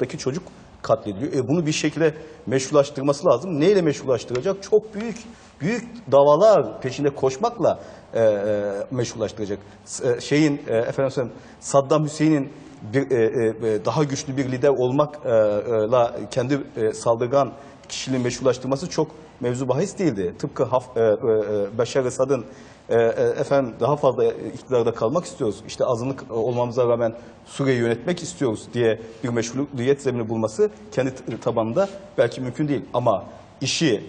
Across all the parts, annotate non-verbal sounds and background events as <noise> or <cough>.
Daki çocuk katlediliyor. E bunu bir şekilde meşrulaştırması lazım. Neyle meşrulaştıracak? Çok büyük büyük davalar peşinde koşmakla e, e, meşrulaştıracak. E, şeyin e, efendim Saddam Hüseyin'in bir, e, e, e, daha güçlü bir lider olmakla kendi e, saldırgan kişiliğini meşrulaştırması çok mevzu bahis değildi. Tıpkı Haf, e, e, e, Beşar Esad'ın e, e, efendim daha fazla iktidarda kalmak istiyoruz. İşte azınlık olmamıza rağmen Suriye'yi yönetmek istiyoruz diye bir meşruiyet zemini bulması kendi tabanında belki mümkün değil. Ama işi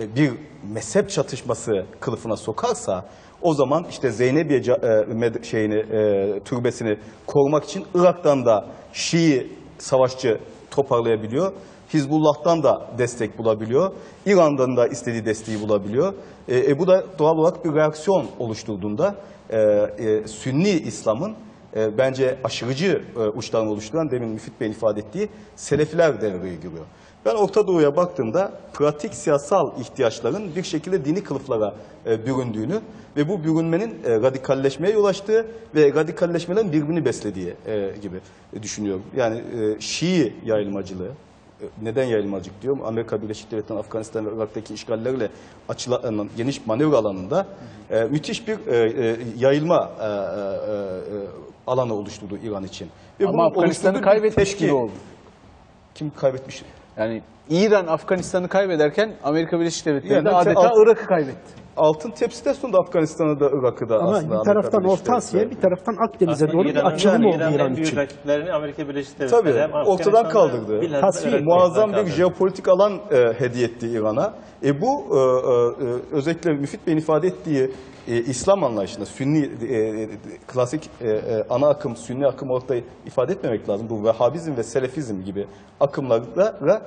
e, bir mezhep çatışması kılıfına sokarsa o zaman işte Zeynebiye e, şeyini e, türbesini korumak için Irak'tan da Şii savaşçı toparlayabiliyor. Hizbullah'tan da destek bulabiliyor. İran'dan da istediği desteği bulabiliyor. E, e, bu da doğal olarak bir reaksiyon oluşturduğunda e, e, Sünni İslam'ın e, bence aşırıcı e, uçlarını oluşturan demin Müfit Bey'in ifade ettiği Selefiler devreye giriyor. Ben Orta Doğu'ya baktığımda pratik siyasal ihtiyaçların bir şekilde dini kılıflara e, büründüğünü ve bu bürünmenin e, radikalleşmeye yol açtığı ve radikalleşmelerin birbirini beslediği e, gibi düşünüyorum. Yani e, Şii yayılmacılığı, neden yayılmacılık diyorum? Amerika Birleşik Devletleri'nin Afganistan ve Irak'taki işgallerle açılan geniş manevra alanında e, müthiş bir e, e, yayılma e, e, e, alanı oluşturdu İran için. Ve Ama Afganistan'ı kaybetmiş gibi oldu. Kim kaybetmiş? Yani İran Afganistan'ı kaybederken Amerika Birleşik Devletleri Yani de adeta Irak'ı kaybetti. Altın tepside sonunda Afganistan'ı da Irak'ı da Ama aslında bir taraftan Orta Asya'ya bir taraftan Akdeniz'e doğru bir açılım oldu İran için. rakiplerini Amerika Birleşik Devletleri Tabii, hem ortadan Afganistan'da, kaldırdı. bilhassa Tasfiye, Irak'ta muazzam bir kaldırdı. jeopolitik alan e, hediye etti İran'a. E bu e, e, özellikle Müfit Bey'in ifade ettiği e, İslam anlayışında Sünni e, e, klasik e, e, ana akım Sünni akım orada ifade etmemek lazım. Bu Vehhabizm ve Selefizm gibi akımlarla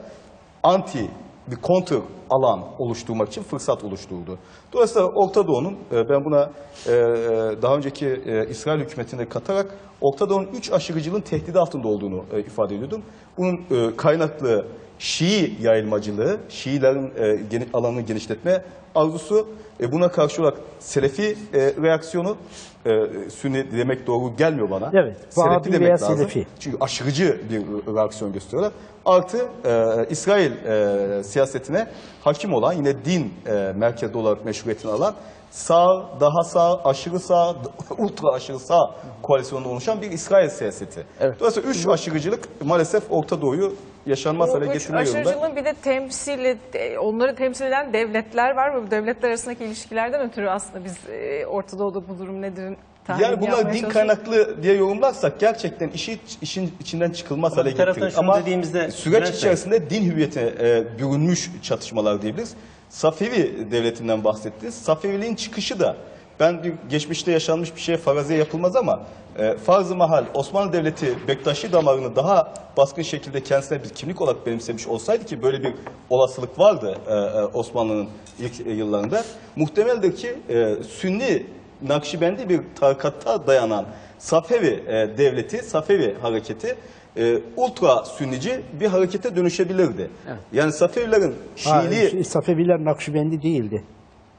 anti bir kontr alan oluşturmak için fırsat oluşturdu. Dolayısıyla Orta Doğu'nun e, ben buna e, e, daha önceki İsrail hükümetine katarak Orta Doğu'nun üç aşırıcılığın tehdidi altında olduğunu ifade ediyordum. Bunun kaynaklı Şii yayılmacılığı, Şiilerin alanını genişletme arzusu, e, buna karşı olarak Selefi e, reaksiyonu, e, Sünni demek doğru gelmiyor bana. Evet, Vahabi demek veya lazım. Selefi. Çünkü aşırıcı bir reaksiyon gösteriyorlar. Artı e, İsrail e, siyasetine hakim olan yine din e, merkezde olarak meşruiyetini alan sağ, daha sağ, aşırı sağ, <laughs> ultra aşırı sağ koalisyonunda oluşan bir İsrail siyaseti. Evet. Dolayısıyla üç aşırıcılık maalesef Orta Doğu'yu yaşanmaz hale Bu üç getirme yolunda. aşırıcılığın bir de temsili, e, onları temsil eden devletler var ve bu devletler arasındaki ilişkilerden ötürü aslında biz e, Orta Doğu'da bu durum nedir tahmin Yani bunlar din kaynaklı diye yorumlarsak gerçekten işi işin içinden çıkılmaz Ama hale getirir. Ama dediğimizde- süreç içerisinde din hüviyetine e, bürünmüş çatışmalar diyebiliriz. Safevi devletinden bahsettiniz. Safeviliğin çıkışı da ben geçmişte yaşanmış bir şeye faraziye yapılmaz ama e, farz-ı mahal Osmanlı Devleti Bektaşi damarını daha baskın şekilde kendisine bir kimlik olarak benimsemiş olsaydı ki böyle bir olasılık vardı e, e, Osmanlı'nın ilk e, yıllarında muhtemeldir ki e, Sünni Nakşibendi bir tarikatta dayanan Safevi e, devleti, Safevi hareketi e, ultra sünnici bir harekete dönüşebilirdi. Yani Safevilerin Ha, Şiiliği şey, Safeviler Nakşibendi değildi.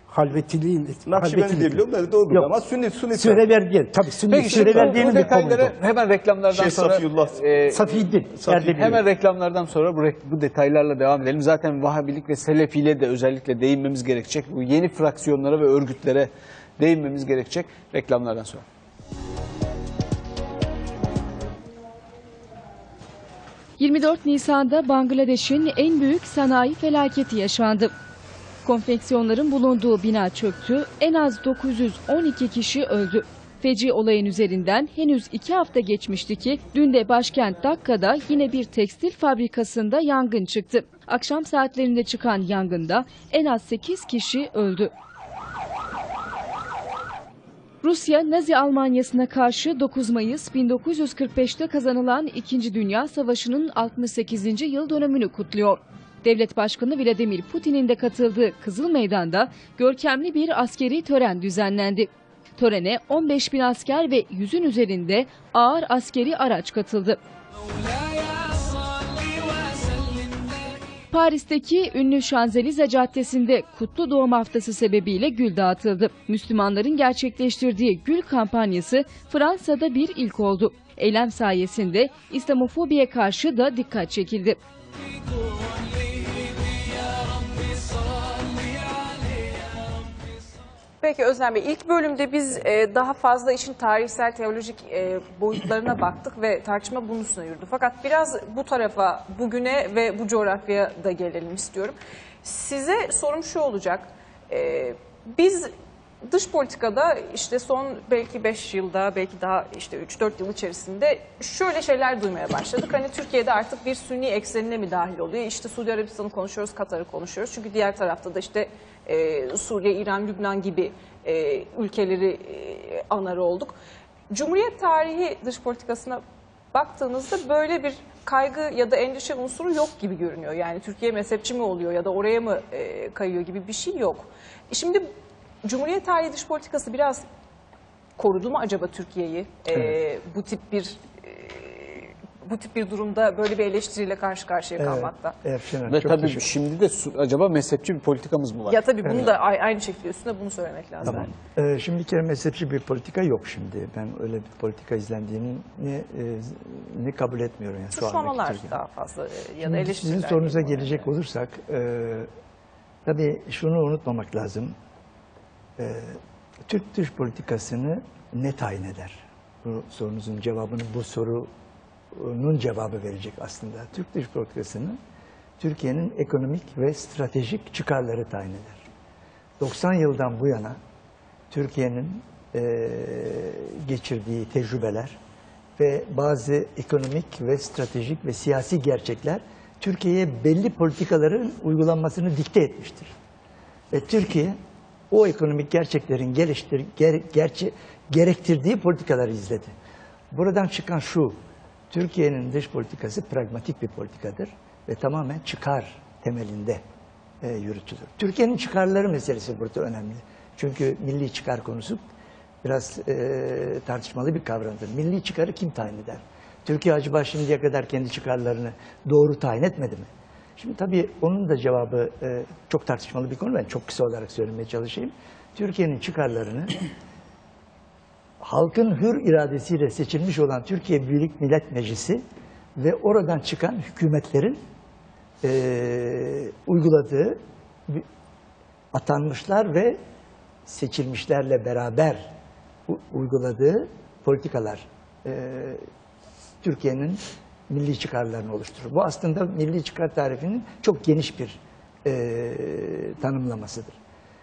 Halvetili, Nakşibendi diye biliyorum da doğru Yok. ama Sünni, Sünni Sürever değil. Tabii Sünni Peki şimdi Sürever bu, bu diyenin bir detayları hemen reklamlardan Şey, sonra Safiyullah. e. Safiyeddin. Erdemli. hemen reklamlardan sonra bu, bu detaylarla devam edelim. Zaten Vahabilik ve Selefiyle de özellikle değinmemiz gerekecek. Bu yeni fraksiyonlara ve örgütlere değinmemiz gerekecek reklamlardan sonra. ...24 Nisan'da Bangladeş'in en büyük sanayi felaketi yaşandı. Konfeksiyonların bulunduğu bina çöktü, en az 912 kişi öldü. Feci olayın üzerinden henüz iki hafta geçmişti ki dün de başkent Dakka'da yine bir tekstil fabrikasında yangın çıktı. Akşam saatlerinde çıkan yangında en az 8 kişi öldü. Rusya, Nazi Almanyası'na karşı 9 Mayıs 1945'te kazanılan 2. Dünya Savaşı'nın 68. yıl dönümünü kutluyor. Devlet Başkanı Vladimir Putin'in de katıldığı Kızıl Meydan'da görkemli bir askeri tören düzenlendi. Törene 15 bin asker ve yüzün üzerinde ağır askeri araç katıldı. Paris'teki ünlü Şanzelize Caddesi'nde Kutlu Doğum Haftası sebebiyle gül dağıtıldı. Müslümanların gerçekleştirdiği gül kampanyası Fransa'da bir ilk oldu. Eylem sayesinde İslamofobiye karşı da dikkat çekildi. Peki Özlem Bey ilk bölümde biz e, daha fazla işin tarihsel teolojik e, boyutlarına baktık ve tartışma bunun üstüne yürüdü. Fakat biraz bu tarafa, bugüne ve bu coğrafyaya da gelelim istiyorum. Size sorum şu olacak. E, biz dış politikada işte son belki 5 yılda, belki daha işte 3-4 yıl içerisinde şöyle şeyler duymaya başladık. Hani Türkiye'de artık bir sünni eksenine mi dahil oluyor? İşte Suudi Arabistan'ı konuşuyoruz, Katar'ı konuşuyoruz. Çünkü diğer tarafta da işte e, Suriye, İran, Lübnan gibi e, ülkeleri e, anar olduk. Cumhuriyet tarihi dış politikasına baktığınızda böyle bir kaygı ya da endişe unsuru yok gibi görünüyor. Yani Türkiye mezhepçi mi oluyor ya da oraya mı e, kayıyor gibi bir şey yok. Şimdi Cumhuriyet tarihi dış politikası biraz korudu mu acaba Türkiye'yi e, bu tip bir e, bu tip bir durumda böyle bir eleştiriyle karşı karşıya kalmakta? Erşen Ve çok tabii teşekkür- şimdi de acaba mezhepçi bir politikamız mı var? Ya tabii bunu da a- aynı şekilde üstüne bunu söylemek lazım. Ee, şimdi bir kere mezhepçi bir politika yok şimdi. Ben öyle bir politika izlendiğini e, ne kabul etmiyorum. Yani Suçlamalar daha fazla e, ya da Şimdi eleştiriler. Sizin sorunuza gelecek olursak, e, tabii şunu unutmamak lazım. E, Türk dış politikasını ne tayin eder? Bu sorunuzun cevabını bu sorunun cevabı verecek aslında. Türk dış politikasını Türkiye'nin ekonomik ve stratejik çıkarları tayin eder. 90 yıldan bu yana Türkiye'nin e, geçirdiği tecrübeler ve bazı ekonomik ve stratejik ve siyasi gerçekler Türkiye'ye belli politikaların uygulanmasını dikte etmiştir. Ve Türkiye o ekonomik gerçeklerin geliştir, ger, gerçe, gerektirdiği politikaları izledi. Buradan çıkan şu, Türkiye'nin dış politikası pragmatik bir politikadır ve tamamen çıkar temelinde e, yürütülür. Türkiye'nin çıkarları meselesi burada önemli. Çünkü milli çıkar konusu biraz e, tartışmalı bir kavramdır. Milli çıkarı kim tayin eder? Türkiye acaba şimdiye kadar kendi çıkarlarını doğru tayin etmedi mi? Şimdi tabii onun da cevabı e, çok tartışmalı bir konu. Ben çok kısa olarak söylemeye çalışayım. Türkiye'nin çıkarlarını <clears throat> halkın hür iradesiyle seçilmiş olan Türkiye Büyük Millet Meclisi ve oradan çıkan hükümetlerin e, uyguladığı atanmışlar ve seçilmişlerle beraber uyguladığı politikalar e, Türkiye'nin milli çıkarlarını oluşturur. Bu aslında milli çıkar tarifinin çok geniş bir e, tanımlamasıdır.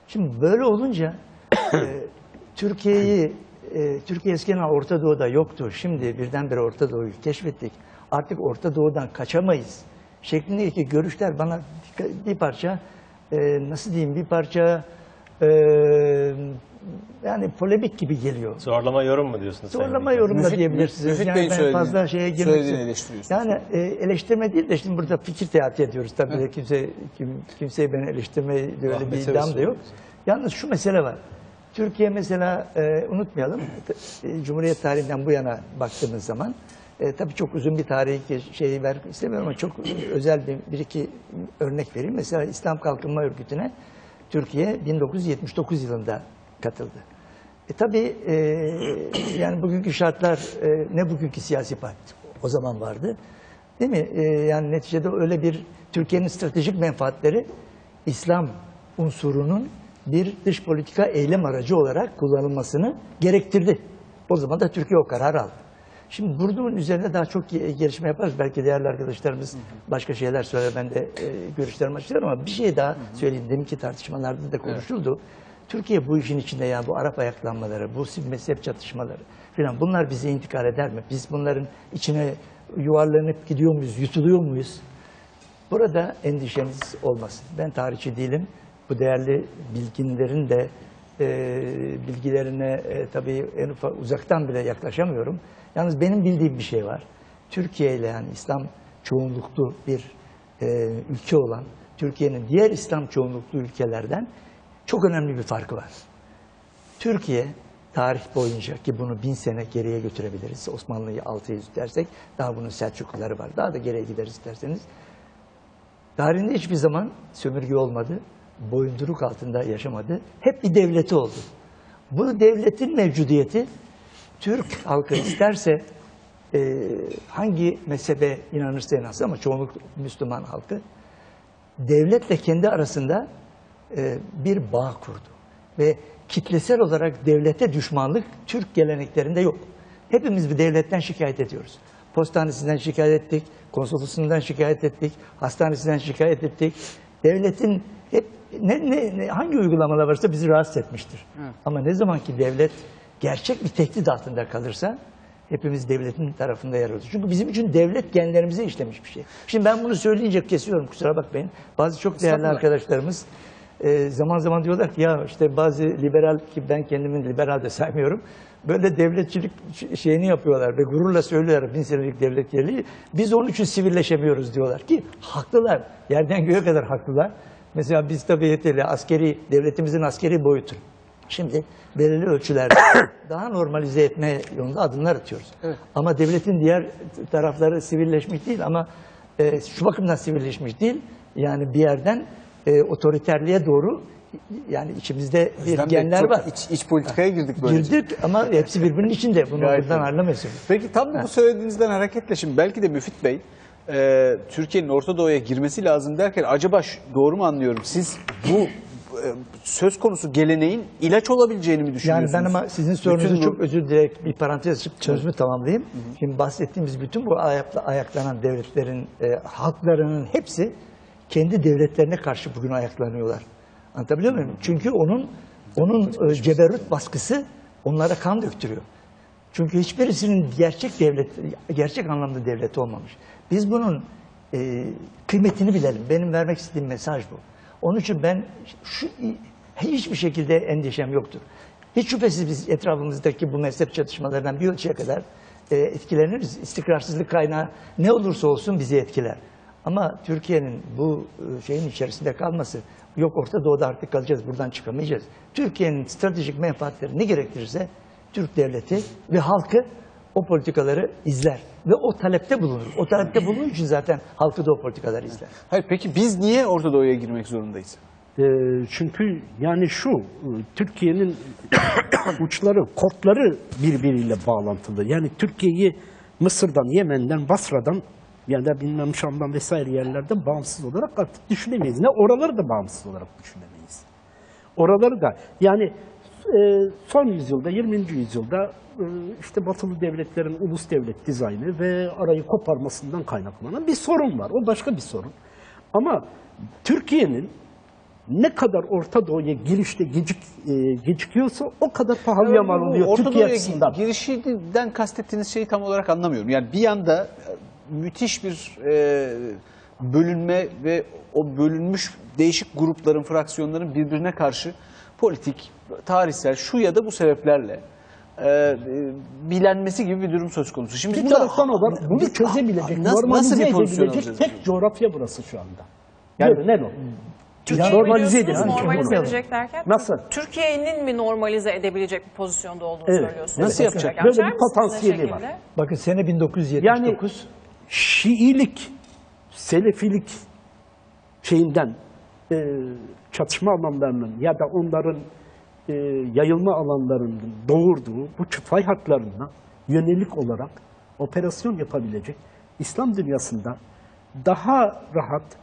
Şimdi böyle olunca e, <coughs> Türkiye'yi e, Türkiye eskiden Orta Doğu'da yoktu. Şimdi birdenbire Orta Doğu'yu keşfettik. Artık Orta Doğu'dan kaçamayız. Şeklindeki görüşler bana bir parça e, nasıl diyeyim bir parça e, yani polemik gibi geliyor. Zorlama yorum mu diyorsunuz? Zorlama yorum da diyebilirsiniz. Müfit yani Bey'in ben söylediğini- fazla şeye girmek söylediğini eleştiriyorsunuz. Yani e, eleştirme değil de şimdi burada fikir teatı ediyoruz tabii. de Kimse kim, kimseyi beni eleştirmeye de öyle bir iddiam da yok. Yalnız şu mesele var. Türkiye mesela e, unutmayalım. e, Cumhuriyet tarihinden bu yana baktığımız zaman e, tabii çok uzun bir tarihi şeyi ver istemiyorum ama çok özel bir, bir iki örnek vereyim. Mesela İslam Kalkınma Örgütü'ne Türkiye 1979 yılında katıldı. E tabii e, yani bugünkü şartlar e, ne bugünkü siyasi parti o zaman vardı. Değil mi? E, yani neticede öyle bir Türkiye'nin stratejik menfaatleri İslam unsurunun bir dış politika eylem aracı olarak kullanılmasını gerektirdi. O zaman da Türkiye o kararı aldı. Şimdi bunun üzerine daha çok ge- gelişme yaparız. Belki değerli arkadaşlarımız başka şeyler söyler. Ben de e, görüşlerimi açıklarım ama bir şey daha söyleyeyim. Deminki tartışmalarda da konuşuldu. Türkiye bu işin içinde yani bu Arap ayaklanmaları, bu mezhep çatışmaları filan bunlar bize intikal eder mi? Biz bunların içine yuvarlanıp gidiyor muyuz, yutuluyor muyuz? Burada endişeniz olmasın. Ben tarihçi değilim. Bu değerli bilginlerin de e, bilgilerine e, tabii en ufak uzaktan bile yaklaşamıyorum. Yalnız benim bildiğim bir şey var. Türkiye ile yani İslam çoğunluklu bir e, ülke olan Türkiye'nin diğer İslam çoğunluklu ülkelerden çok önemli bir farkı var. Türkiye tarih boyunca ki bunu bin sene geriye götürebiliriz. Osmanlı'yı 600 dersek daha bunun Selçukluları var. Daha da geriye gideriz isterseniz. Tarihinde hiçbir zaman sömürge olmadı. Boyunduruk altında yaşamadı. Hep bir devleti oldu. Bu devletin mevcudiyeti Türk halkı isterse e, hangi mezhebe inanırsa inansın ama çoğunluk Müslüman halkı devletle kendi arasında e, bir bağ kurdu. Ve kitlesel olarak devlete düşmanlık Türk geleneklerinde yok. Hepimiz bir devletten şikayet ediyoruz. Postanesinden şikayet ettik, konsolosundan şikayet ettik, hastanesinden şikayet ettik. Devletin hep ne, ne, ne- hangi uygulamalar varsa bizi rahatsız etmiştir. Ama ne zaman ki devlet gerçek bir tehdit altında kalırsa hepimiz devletin tarafında yer alıyoruz. Çünkü bizim için devlet genlerimize işlemiş bir şey. Şimdi ben bunu söyleyince kesiyorum kusura bakmayın. Bazı çok değerli arkadaşlarımız e, zaman zaman diyorlar ki ya işte bazı liberal ki ben kendimi liberal de saymıyorum. Böyle devletçilik şeyini yapıyorlar ve gururla söylüyorlar bin senelik devlet geliği. Biz onun için sivilleşemiyoruz diyorlar ki haklılar. Yerden göğe kadar haklılar. Mesela biz tabii yeterli askeri, devletimizin askeri boyutu. Şimdi belirli ölçülerde <coughs> daha normalize etme yolunda adımlar atıyoruz. Ama devletin diğer tarafları sivilleşmiş değil ama e, şu bakımdan sivilleşmiş değil. Yani bir yerden e, otoriterliğe doğru yani içimizde bir genler var. Iç, iç politikaya girdik böylece. Girdik ama hepsi birbirinin içinde. Bunu Gayet buradan anlamasın. Peki tam da bu söylediğinizden hareketle şimdi belki de Müfit Bey e, Türkiye'nin Orta Doğu'ya girmesi lazım derken acaba şu- doğru mu anlıyorum? Siz bu e, söz konusu geleneğin ilaç olabileceğini mi Yani düşünüyorsunuz? ben ama sizin sorunuzu Bütün bu- çok özür dileyerek bir parantez açıp sözümü tamamlayayım. Şimdi bahsettiğimiz bütün bu ayakla, ayaklanan devletlerin, e, halklarının hepsi kendi devletlerine karşı bugün ayaklanıyorlar. Anlatabiliyor muyum? Çünkü onun onun e, ceberrut baskısı onlara kan döktürüyor. Çünkü hiçbirisinin gerçek devlet, gerçek anlamda devlet olmamış. Biz bunun e, kıymetini bilelim. Benim vermek istediğim mesaj bu. Onun için ben şu hiçbir şekilde endişem yoktur. Hiç şüphesiz biz etrafımızdaki bu mezhep çatışmalarından bir ölçüye kadar e, etkileniriz. İstikrarsızlık kaynağı ne olursa olsun bizi etkiler. Ama Türkiye'nin bu e, şeyin içerisinde kalması, yok Orta Doğu'da artık kalacağız, buradan çıkamayacağız. Türkiye'nin stratejik menfaatleri ne gerektirirse Türk devleti ve halkı o politikaları izler ve o talepte bulunur. O talepte bulunduğu için zaten halkı da o politikaları izler. Hayır peki biz niye Orta Doğu'ya girmek zorundayız? Ee, çünkü yani şu, e, Türkiye'nin <coughs> uçları, kortları birbiriyle bağlantılı. Yani Türkiye'yi Mısır'dan, Yemen'den, Basra'dan ya da bilmem Şam'dan vesaire yerlerden bağımsız olarak artık düşünemeyiz. Ne oraları da bağımsız olarak düşünemeyiz. Oraları da yani e, son yüzyılda, 20. yüzyılda e, işte batılı devletlerin ulus devlet dizaynı ve arayı koparmasından kaynaklanan bir sorun var. O başka bir sorun. Ama Türkiye'nin ne kadar Orta Doğu'ya girişte gecik, e, gecikiyorsa o kadar pahalıya mal oluyor Orta Türkiye Doğu'ya açısından. girişinden kastettiğiniz şeyi tam olarak anlamıyorum. Yani bir yanda müthiş bir e, bölünme ve o bölünmüş değişik grupların, fraksiyonların birbirine karşı politik, tarihsel şu ya da bu sebeplerle e, e, bilenmesi gibi bir durum söz konusu. Şimdi Bir burada- taraftan o var, bunu Biz- çözebilecek, nasıl, nasıl normalize bir pozisyon edebilecek tek coğrafya burası şu anda. Görünen o. Türkiye'yi normalize biliyorsunuz edelim. normalize edecek derken Nasıl? Türkiye'nin mi normalize edebilecek bir pozisyonda olduğunu Evet. söylüyorsunuz? Nasıl yapacak? Böyle bir potansiyeli var. Bakın sene 1979. Yani Şiilik, Selefilik şeyinden e, çatışma alanlarının ya da onların e, yayılma alanlarının doğurduğu bu çıfay hatlarına yönelik olarak operasyon yapabilecek İslam dünyasında daha rahat,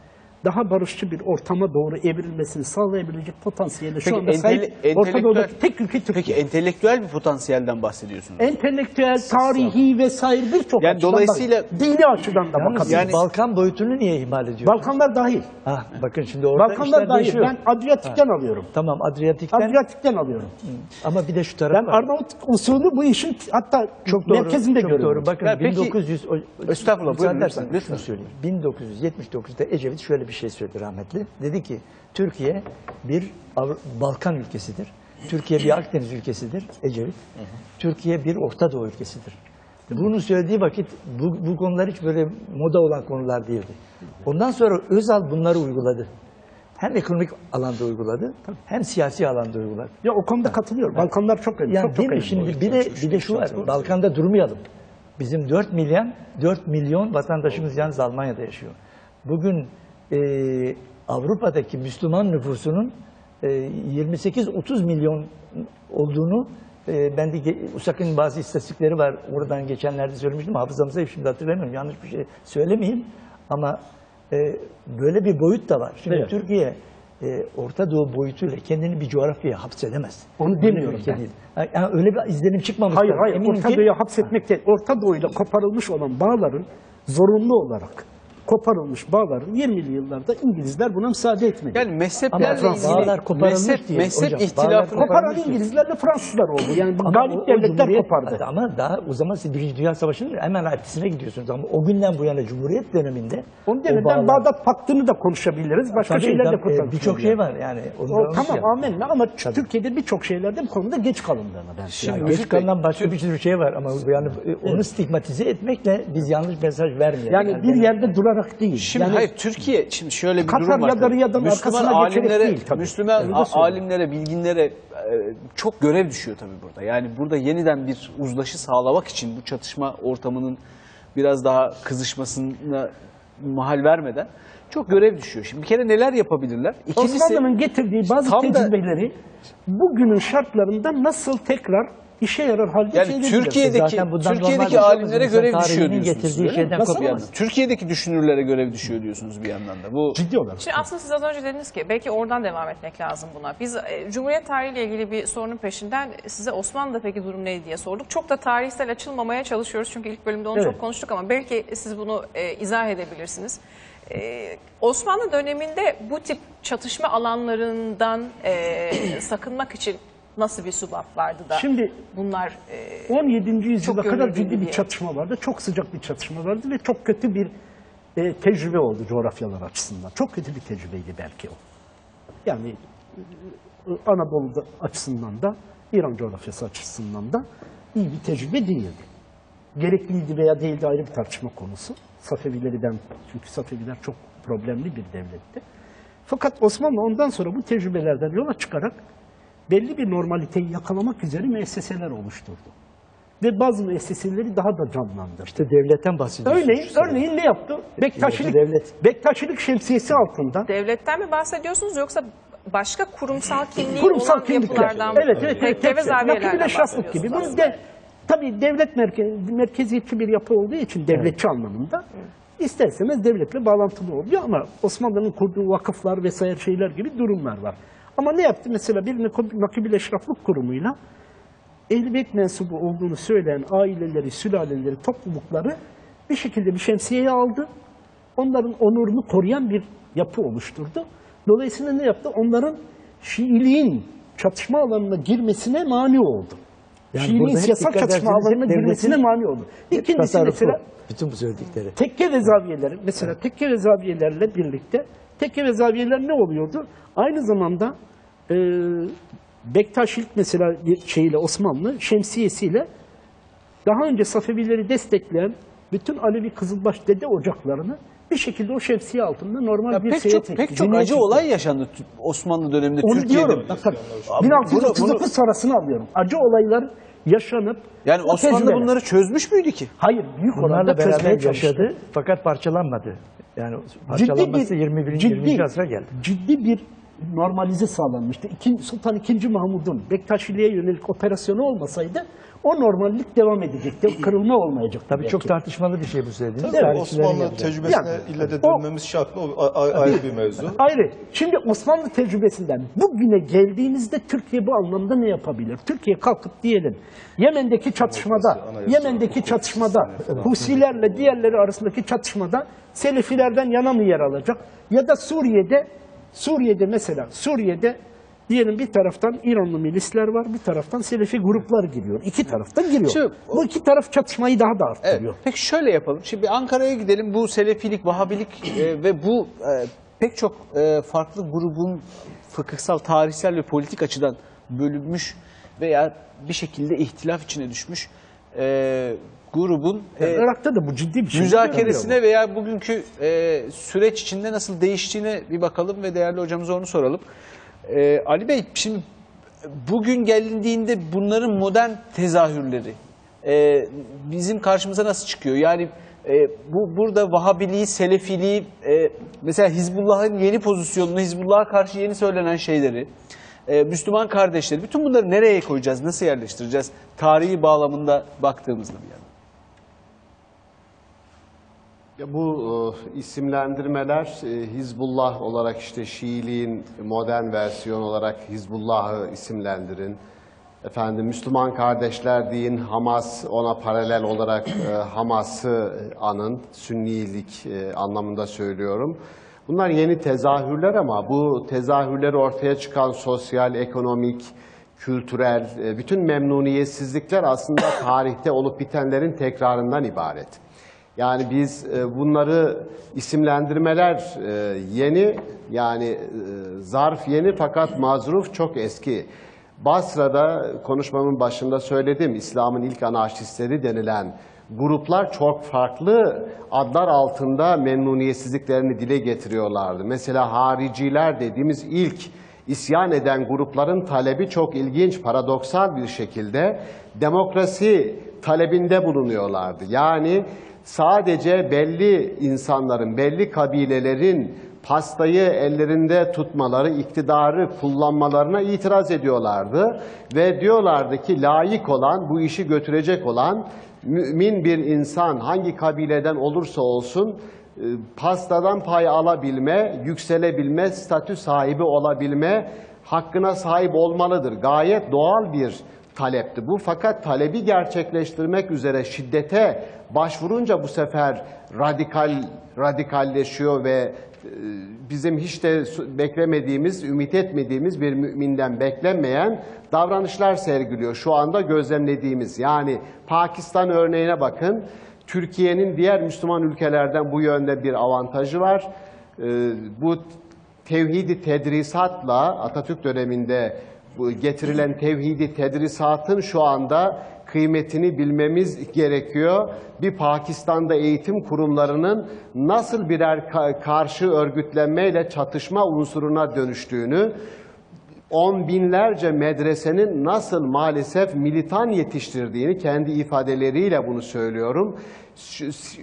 daha barışçı bir ortama doğru evrilmesini sağlayabilecek potansiyeli şu anda sahip Orta Doğu'daki tek ülke Türkiye. Peki entelektüel bir potansiyelden bahsediyorsunuz. entelektüel, tarihi vesaire birçok Yani açıdan dolayısıyla- bak- dini açıdan da bakabiliriz. Yani- Balkan boyutunu niye ihmal ediyorsunuz? Balkanlar dahil. Ah, bakın şimdi orada Balkanlar işler dahil. değişiyor. Ben Adriyatik'ten alıyorum. Tamam Adriyatik'ten Adriyatik'ten alıyorum. ama bir de şu taraf Ben var. Arnavut usulü bu işin hatta Çok doğru. merkezinde çok görüyorum. doğru. Bakın Ya peki- 1900 o- Estağfurullah, buyurun lütfen, lütfen. şunu söyleyeyim. 1979'da Ecevit şöyle bir şey söyledi rahmetli. Dedi ki Türkiye bir Avru- Balkan ülkesidir. Türkiye bir Akdeniz ülkesidir Ecevit. Türkiye bir Orta Doğu ülkesidir. Bunu söylediği vakit bu, bu konular hiç böyle moda olan konular değildi. Ondan sonra Özal bunları uyguladı. Hem ekonomik alanda uyguladı, hem siyasi alanda uyguladı. Ya o konuda katılıyorum. Balkanlar çok önemli. Yani çok, çok değil mi? önemli. Şimdi bir de bir de şu var. Balkan'da durmayalım. Bizim 4 milyon 4 milyon vatandaşımız yalnız Almanya'da yaşıyor. Bugün e, Avrupa'daki Müslüman nüfusunun e, 28-30 milyon olduğunu e, ben de USAK'ın bazı istatistikleri var. Oradan geçenlerde söylemiştim. Hafızamıza şimdi hatırlamıyorum. Yanlış bir şey söylemeyeyim. Ama e, böyle bir boyut da var. Şimdi Evet. Türkiye e, Orta Doğu boyutuyla kendini bir coğrafyaya hapsedemez. Onu demiyorum ben. Yani öyle bir izlenim çıkmamış. Hayır hayır Eminim Orta ki- Doğu'ya hapsetmek değil. Orta Doğu'yla koparılmış olan bağların zorunlu olarak koparılmış bağların 20'li yıllarda İngilizler buna müsaade etmedi. Yani Ama mezheplerle bağlar ilgili koparılmış mezhep, değil mezhep hocam. Bağlar ihtilafını koparılmış Koparan. İngilizlerle Fransızlar oldu. Yani Ama galip o- devletler kopardı. Ama daha o zaman siz Birinci Dünya Savaşı'nın hemen ertesine gidiyorsunuz. Ama o günden bu yana Cumhuriyet döneminde Onun demirden bağlar- Bağdat Paktını da konuşabiliriz. Başka Tabii, şeyler de tabii, konuşabiliriz. Birçok şey var yani. O, tamam amenna ama Türkiye'de birçok şeylerde bu konuda geç kalındığını ben Ya söylüyorum. geç kalınan başka bir sürü şey var ama yani e, onu stigmatize etmekle biz yanlış mesaj vermeyelim. Yani bir yerde durarak değil. Şimdi yani hayır Türkiye şimdi şöyle bir Katar durum var. ya da Riyad'ın Müslüman alimlere, değil tabii. Müslüman söyleyeyim. alimlere, bilginlere e, çok görev düşüyor tabii burada. Yani burada yeniden bir uzlaşı sağlamak için bu çatışma ortamının biraz daha kızışmasına mahal vermeden çok görev düşüyor. Şimdi bir kere neler yapabilirler? İkincisi Osmanlı'nın getirdiği bazı Tam da- tecrübeleri bugünün şartlarında nasıl tekrar işe yarar halde yani çevirebiliriz. Türkiye'deki Türkiye'deki normal alimlere görev düşüyor diyorsunuz. şeyden Nasıl yani? Türkiye'deki düşünürlere görev düşüyor diyorsunuz bir yandan da. Bu Ciddi olarak. Şimdi aslında siz az önce dediniz ki belki oradan devam etmek lazım buna. Biz e, Cumhuriyet tarihiyle ilgili bir sorunun peşinden size Osmanlı'da peki durum neydi diye sorduk. Çok da tarihsel açılmamaya çalışıyoruz çünkü ilk bölümde onu Evet. çok konuştuk ama belki siz bunu e, izah edebilirsiniz. E, Osmanlı döneminde bu tip çatışma alanlarından e, sakınmak için nasıl bir subap vardı da Şimdi bunlar e, 17. yüzyıla kadar ciddi bir diye. çatışma vardı. Çok sıcak bir çatışma vardı ve çok kötü bir e, tecrübe oldu coğrafyalar açısından. Çok kötü bir tecrübeydi belki o. Yani e, Anadolu açısından da İran coğrafyası açısından da iyi bir tecrübe değildi. Gerekliydi veya değildi ayrı bir tartışma konusu. Safevilerden çünkü Safeviler çok problemli bir devletti. Fakat Osmanlı ondan sonra bu tecrübelerden yola çıkarak belli bir normaliteyi yakalamak üzere müesseseler oluşturdu. Ve bazı müesseseleri daha da canlandırdı. İşte devletten bahsediyorsunuz. Örneğin, örneğin ne yaptı? Bektaşilik, devlet. Bektaşilik şemsiyesi altında devletten mi bahsediyorsunuz yoksa başka kurumsal kimliği kurumsal olan kimlikler. yapılardan mı? Evet, evet, evet. Ve evet. zaviyelerden gibi. bahsediyorsunuz Bu aslında. de, tabii devlet merkezi, merkeziyetçi bir yapı olduğu için devletçi anlamında ister istemez devletle bağlantılı oluyor ama Osmanlı'nın kurduğu vakıflar vesaire şeyler gibi durumlar var. Ama ne yaptı? Mesela bir nakil eşraflık kurumuyla Ehl-i Beyt mensubu olduğunu söyleyen aileleri, sülaleleri, toplulukları bir şekilde bir şemsiyeye aldı. Onların onurunu koruyan bir yapı oluşturdu. Dolayısıyla ne yaptı? Onların Şiiliğin çatışma alanına girmesine mani oldu. Yani Şiiliğin siyasal çatışma alanına girmesine mani oldu. İkincisi mesela Bütün bu söyledikleri. tekke ve zaviyeler, mesela tekke ve zaviyelerle birlikte, tekke ve zaviyeler ne oluyordu? Aynı zamanda e, Bektaşilik mesela bir şeyle Osmanlı şemsiyesiyle daha önce Safevileri destekleyen bütün Alevi Kızılbaş dede ocaklarını bir şekilde o şemsiye altında normal Ya bir pek seyahat çok pek çok acı çıktı. olay yaşandı Osmanlı döneminde Onu Türkiye'de. diyorum. Abi 1639 bunu- sonrasını alıyorum. Acı olaylar yaşanıp Yani Osmanlı tecrübeler- bunları çözmüş müydü ki? Hayır, büyük oranda Bunlarla çözmeye beraber çalıştı. yaşadı fakat parçalanmadı. Yani ciddi parçalanması bir 21. ciddi, 20. asra geldi. Ciddi bir normalize sağlanmıştı. İkinci, Sultan II. Mahmud'un Bektaşiliğe yönelik operasyonu olmasaydı o normallik devam edecekti. O kırılma olmayacaktı. Tabii belki. çok tartışmalı bir şey bu söylediğiniz. Tabii Osmanlı tecrübesine Yani, ille de o- dönmemiz şart mı? O a- a- ayrı bir mevzu. <laughs> Ayrı. Şimdi Osmanlı tecrübesinden bugüne geldiğinizde Türkiye bu anlamda ne yapabilir? Türkiye kalkıp diyelim Yemen'deki çatışmada, Yemen'deki çatışmada, Husilerle diğerleri arasındaki çatışmada Selefilerden yana mı yer alacak? Ya da Suriye'de, Suriye'de mesela Suriye'de diyelim bir taraftan İranlı milisler var, bir taraftan Selefi gruplar giriyor. İki taraftan giriyor. Şu- bu iki taraf çatışmayı daha da Evet. arttırıyor. Peki şöyle yapalım. Şimdi Ankara'ya gidelim. Bu Selefilik, Vahabilik e, ve bu e, pek çok e, farklı grubun fıkıhsal, tarihsel ve politik açıdan bölünmüş veya bir şekilde ihtilaf içine düşmüş e, grubun e, Irak'ta da bu ciddi bir şey. müzakeresine veya bugünkü e, süreç içinde nasıl değiştiğine bir bakalım ve değerli hocamıza onu soralım. E, Ali Bey şimdi bugün gelindiğinde bunların modern tezahürleri e, bizim karşımıza nasıl çıkıyor? Yani e, bu burada Vahabiliği, Selefiliği, e, mesela Hizbullah'ın yeni pozisyonunu, Hizbullah'a karşı yeni söylenen şeyleri, e, Müslüman kardeşleri. Bütün bunları nereye koyacağız, nasıl yerleştireceğiz? Tarihi bağlamında baktığımızda bir yana. Bu e, isimlendirmeler e, Hizbullah olarak işte Şiiliğin modern versiyonu olarak Hizbullah'ı isimlendirin. Efendim Müslüman kardeşler deyin Hamas ona paralel olarak e, Hamas'ı anın. Sünnilik e, anlamında söylüyorum. Bunlar yeni tezahürler ama bu tezahürleri ortaya çıkan sosyal, ekonomik, kültürel, e, bütün memnuniyetsizlikler aslında tarihte olup bitenlerin tekrarından ibaret. Yani biz e, bunları isimlendirmeler e, yeni yani e, zarf yeni fakat mazruf çok eski. Basra'da konuşmamın başında söyledim İslam'ın ilk anarşistleri denilen gruplar çok farklı adlar altında memnuniyetsizliklerini dile getiriyorlardı. Mesela hariciler dediğimiz ilk isyan eden grupların talebi çok ilginç, paradoksal bir şekilde demokrasi talebinde bulunuyorlardı. Yani sadece belli insanların, belli kabilelerin pastayı ellerinde tutmaları, iktidarı kullanmalarına itiraz ediyorlardı. Ve diyorlardı ki layık olan, bu işi götürecek olan mümin bir insan hangi kabileden olursa olsun e, pastadan pay alabilme, yükselebilme, statü sahibi olabilme hakkına sahip olmalıdır. Gayet doğal bir talepti bu. Fakat talebi gerçekleştirmek üzere şiddete başvurunca bu sefer radikal radikalleşiyor ve e, bizim hiç de beklemediğimiz, ümit etmediğimiz bir müminden beklenmeyen davranışlar sergiliyor. Şu anda gözlemlediğimiz yani Pakistan örneğine bakın. Türkiye'nin diğer Müslüman ülkelerden bu yönde bir avantajı var. Ee, Bu tevhidi tedrisatla Atatürk döneminde getirilen tevhidi tedrisatın şu anda kıymetini bilmemiz gerekiyor. Bir Pakistan'da eğitim kurumlarının nasıl birer ka- karşı örgütlenmeyle çatışma unsuruna dönüştüğünü, on binlerce medresenin nasıl maalesef militan yetiştirdiğini kendi ifadeleriyle bunu söylüyorum.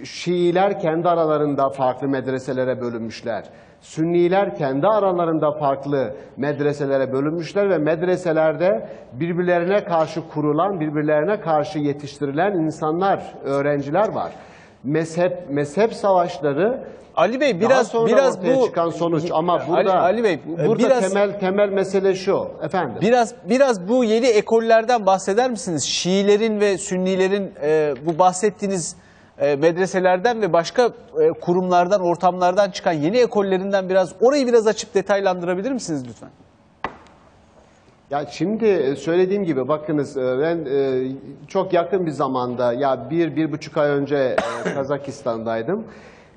Şiiler kendi aralarında farklı medreselere bölünmüşler. Sünniler kendi aralarında farklı medreselere bölünmüşler ve medreselerde birbirlerine karşı kurulan, birbirlerine karşı yetiştirilen insanlar, öğrenciler var. Mezhep mezhep savaşları Ali Bey Daha biraz sonra biraz bu çıkan sonuç ama Ali- burada Ali, Bey bu- burada biraz temel temel mesele şu efendim. biraz biraz bu yeni ekollerden bahseder misiniz? Şiilerin ve Sünnilerin e, bu bahsettiğiniz e, medreselerden ve başka e, kurumlardan, ortamlardan çıkan yeni ekollerinden biraz orayı biraz açıp detaylandırabilir misiniz lütfen? Ya şimdi söylediğim gibi bakınız e, ben e, çok yakın bir zamanda ya bir, bir buçuk ay önce e, <coughs> Kazakistan'daydım.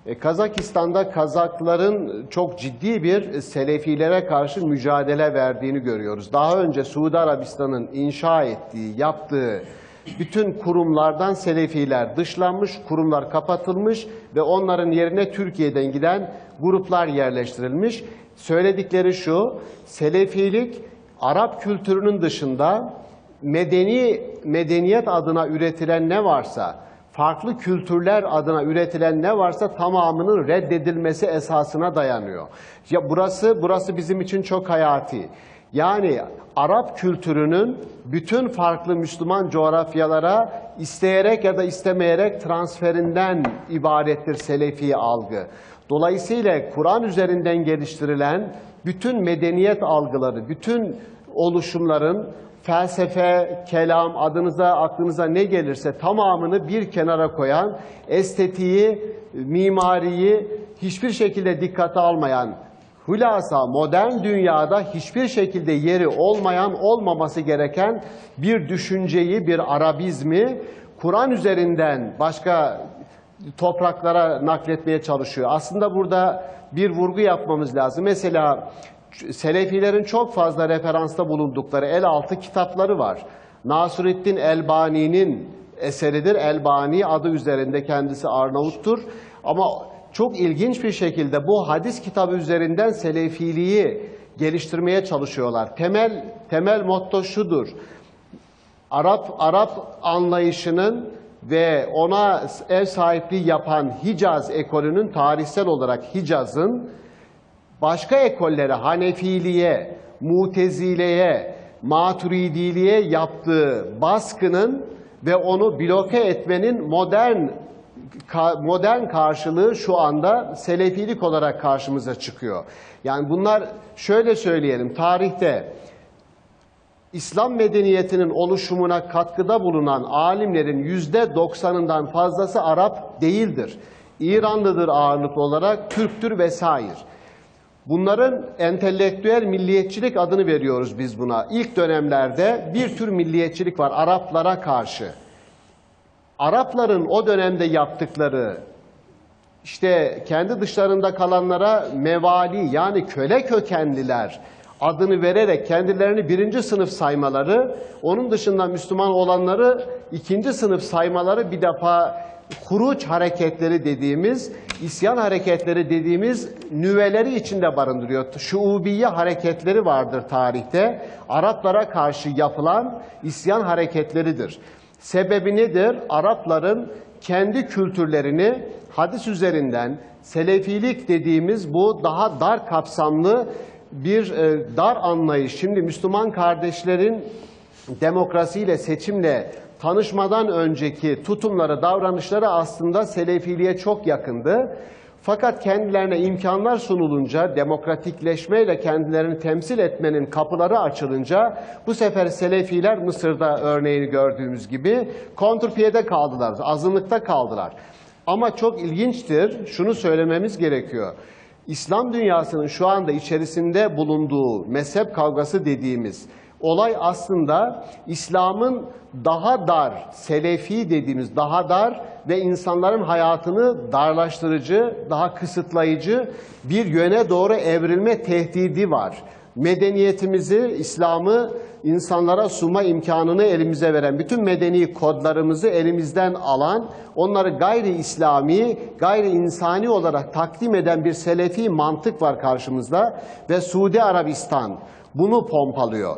E, Kazakistan'da Kazakların çok ciddi bir Selefilere karşı mücadele verdiğini görüyoruz. Daha önce Suudi Arabistan'ın inşa ettiği, yaptığı bütün kurumlardan Selefiler dışlanmış, kurumlar kapatılmış ve onların yerine Türkiye'den giden gruplar yerleştirilmiş. Söyledikleri şu, Selefilik Arap kültürünün dışında medeni medeniyet adına üretilen ne varsa, farklı kültürler adına üretilen ne varsa tamamının reddedilmesi esasına dayanıyor. Ya burası burası bizim için çok hayati. Yani Arap kültürünün bütün farklı Müslüman coğrafyalara isteyerek ya da istemeyerek transferinden ibarettir Selefi algı. Dolayısıyla Kur'an üzerinden geliştirilen bütün medeniyet algıları, bütün oluşumların felsefe, kelam, adınıza, aklınıza ne gelirse tamamını bir kenara koyan, estetiği, mimariyi hiçbir şekilde dikkate almayan, hülasa modern dünyada hiçbir şekilde yeri olmayan, olmaması gereken bir düşünceyi, bir Arabizmi Kur'an üzerinden başka topraklara nakletmeye çalışıyor. Aslında burada bir vurgu yapmamız lazım. Mesela Selefilerin çok fazla referansta bulundukları el altı kitapları var. Nasruddin Elbani'nin eseridir. Elbani adı üzerinde kendisi Arnavuttur. Ama çok ilginç bir şekilde bu hadis kitabı üzerinden Selefiliği geliştirmeye çalışıyorlar. Temel temel motto şudur. Arap Arap anlayışının ve ona ev sahipliği yapan Hicaz ekolünün tarihsel olarak Hicaz'ın başka ekollere, Hanefiliğe, Mutezile'ye, Maturidiliğe yaptığı baskının ve onu bloke etmenin modern modern karşılığı şu anda Selefilik olarak karşımıza çıkıyor. Yani bunlar şöyle söyleyelim tarihte İslam medeniyetinin oluşumuna katkıda bulunan alimlerin yüzde doksanından fazlası Arap değildir. İranlıdır ağırlıklı olarak, Türktür vesaire. Bunların entelektüel milliyetçilik adını veriyoruz biz buna. İlk dönemlerde bir tür milliyetçilik var Araplara karşı. Arapların o dönemde yaptıkları işte kendi dışlarında kalanlara mevali yani köle kökenliler adını vererek kendilerini birinci sınıf saymaları, onun dışında Müslüman olanları ikinci sınıf saymaları bir defa huruç hareketleri dediğimiz, isyan hareketleri dediğimiz nüveleri içinde barındırıyor. Şuubiye hareketleri vardır tarihte. Araplara karşı yapılan isyan hareketleridir. Sebebi nedir? Arapların kendi kültürlerini hadis üzerinden selefilik dediğimiz bu daha dar kapsamlı bir e, dar anlayış. Şimdi Müslüman kardeşlerin demokrasiyle, seçimle tanışmadan önceki tutumları, davranışları aslında selefiliğe çok yakındı. Fakat kendilerine imkanlar sunulunca, demokratikleşmeyle kendilerini temsil etmenin kapıları açılınca bu sefer Selefiler Mısır'da örneğini gördüğümüz gibi kontrpiyede kaldılar, azınlıkta kaldılar. Ama çok ilginçtir, şunu söylememiz gerekiyor. İslam dünyasının şu anda içerisinde bulunduğu mezhep kavgası dediğimiz olay aslında İslam'ın daha dar, selefi dediğimiz daha dar ve insanların hayatını darlaştırıcı, daha kısıtlayıcı bir yöne doğru evrilme tehdidi var. Medeniyetimizi, İslam'ı insanlara sunma imkanını elimize veren, bütün medeni kodlarımızı elimizden alan, onları gayri İslami, gayri insani olarak takdim eden bir selefi mantık var karşımızda ve Suudi Arabistan bunu pompalıyor.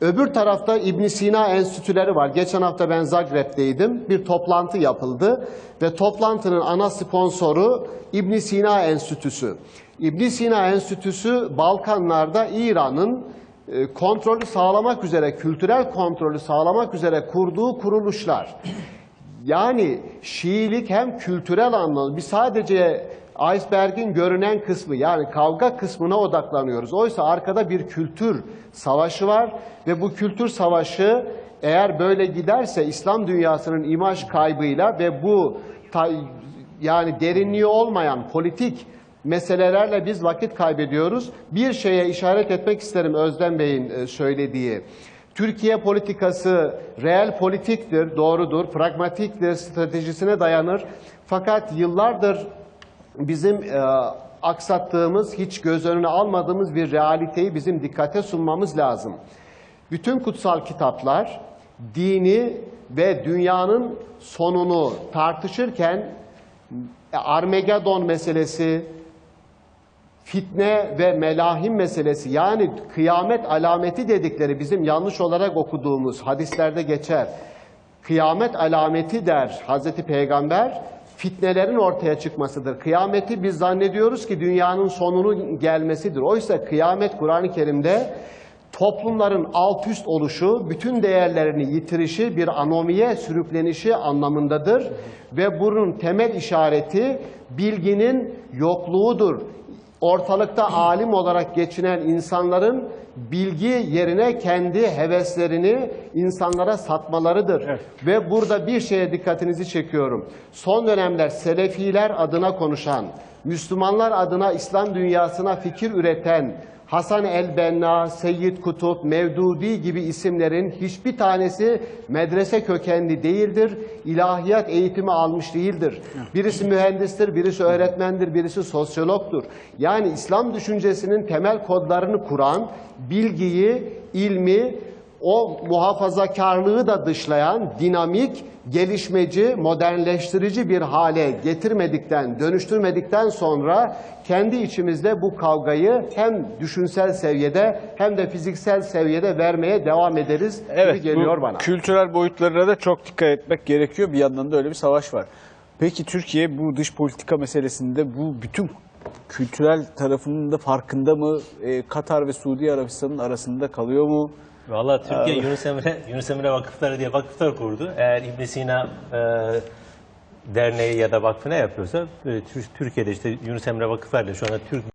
Öbür tarafta İbn Sina enstitüleri var. Geçen hafta ben Zagreb'teydim. Bir toplantı yapıldı ve toplantının ana sponsoru İbn Sina Enstitüsü. İbn Sina Enstitüsü Balkanlarda İran'ın e, kontrolü sağlamak üzere, kültürel kontrolü sağlamak üzere kurduğu kuruluşlar. Yani Şiilik hem kültürel anlamda, bir sadece iceberg'in görünen kısmı yani kavga kısmına odaklanıyoruz. Oysa arkada bir kültür savaşı var ve bu kültür savaşı eğer böyle giderse İslam dünyasının imaj kaybıyla ve bu yani derinliği olmayan politik meselelerle biz vakit kaybediyoruz. Bir şeye işaret etmek isterim Özlem Bey'in e, söylediği. Türkiye politikası reel politiktir, doğrudur, pragmatiktir, stratejisine dayanır. Fakat yıllardır bizim e, aksattığımız, hiç göz önüne almadığımız bir realiteyi bizim dikkate sunmamız lazım. Bütün kutsal kitaplar dini ve dünyanın sonunu tartışırken e, Armagedon meselesi, fitne ve melahim meselesi yani kıyamet alameti dedikleri bizim yanlış olarak okuduğumuz hadislerde geçer. Kıyamet alameti der Hazreti Peygamber fitnelerin ortaya çıkmasıdır. Kıyameti biz zannediyoruz ki dünyanın sonunun gelmesidir. Oysa kıyamet Kur'an-ı Kerim'de toplumların alt üst oluşu, bütün değerlerini yitirişi, bir anomiye sürüklenişi anlamındadır. Ve bunun temel işareti bilginin yokluğudur. Ortalıkta alim olarak geçinen insanların bilgi yerine kendi heveslerini insanlara satmalarıdır. Ve burada bir şeye dikkatinizi çekiyorum. Son dönemler Selefiler adına konuşan, Müslümanlar adına İslam dünyasına fikir üreten Hasan el-Benna, Seyyid Kutup, Mevdudi gibi isimlerin hiçbir tanesi medrese kökenli değildir. İlahiyat eğitimi almış değildir. Birisi mühendistir, birisi öğretmendir, birisi sosyologtur. Yani İslam düşüncesinin temel kodlarını kuran, bilgiyi, ilmi, o muhafazakarlığı da dışlayan dinamik, gelişmeci, modernleştirici bir hale getirmedikten, dönüştürmedikten sonra kendi içimizde bu kavgayı hem düşünsel seviyede hem de fiziksel seviyede vermeye devam ederiz gibi geliyor bana. kültürel boyutlarına da çok dikkat etmek gerekiyor. Bir yandan da öyle bir savaş var. Peki Türkiye bu dış politika meselesinde bu bütün kültürel tarafının da farkında mı? E, Katar ve Suudi Arabistan'ın arasında kalıyor mu? Valla Türkiye Yunus Emre, Yunus Emre Vakıfları diye vakıflar kurdu. Eğer İbn Sina e, derneği ya da vakfı ne yapıyorsa e, Tür- Türkiye'de işte Yunus Emre Vakıflar ile şu anda Türk